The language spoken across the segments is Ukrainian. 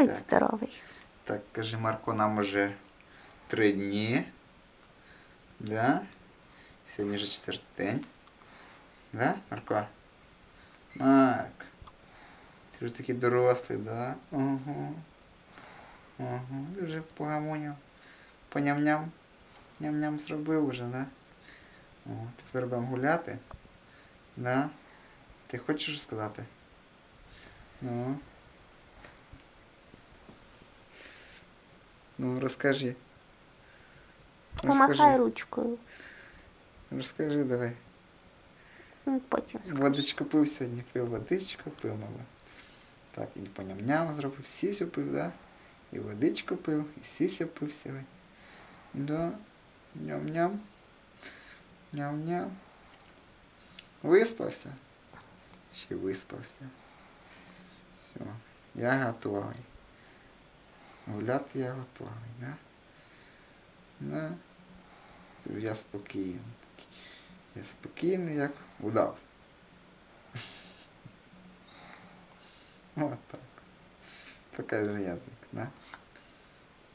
Будь Так. здоровий. Так, каже Марко, нам уже три дні. Да? Сьогодні вже четвертий день. Да, Марко? Марк. Ти вже такий дорослий, да? Ого. Ого. Ти вже погамоняв. Поням-ням. Ням-ням зробив уже, да? О, тепер будемо гуляти. Да? Ти хочеш сказати? Ну. Ну, розкажи. Помахай ручкою. Розкажи давай. Ну, Потім скажу. Водичку пив сьогодні, пив водичку, пив мало. Так, і по ням-ням зробив, сісю пив, да? І водичку пив, і сісю пив сьогодні. Да. Ням-ням. Ням-ням. Виспався? Ще виспався. Все. Я готовий. Гуляти я готовий, да? Да. Я спокійний такий. Я спокійний, як удав. Вот так. Покажи язик, да?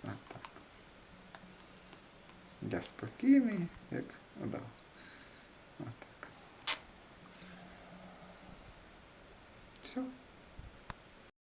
Вот так. Я спокійний, як удав. Вот так. Все.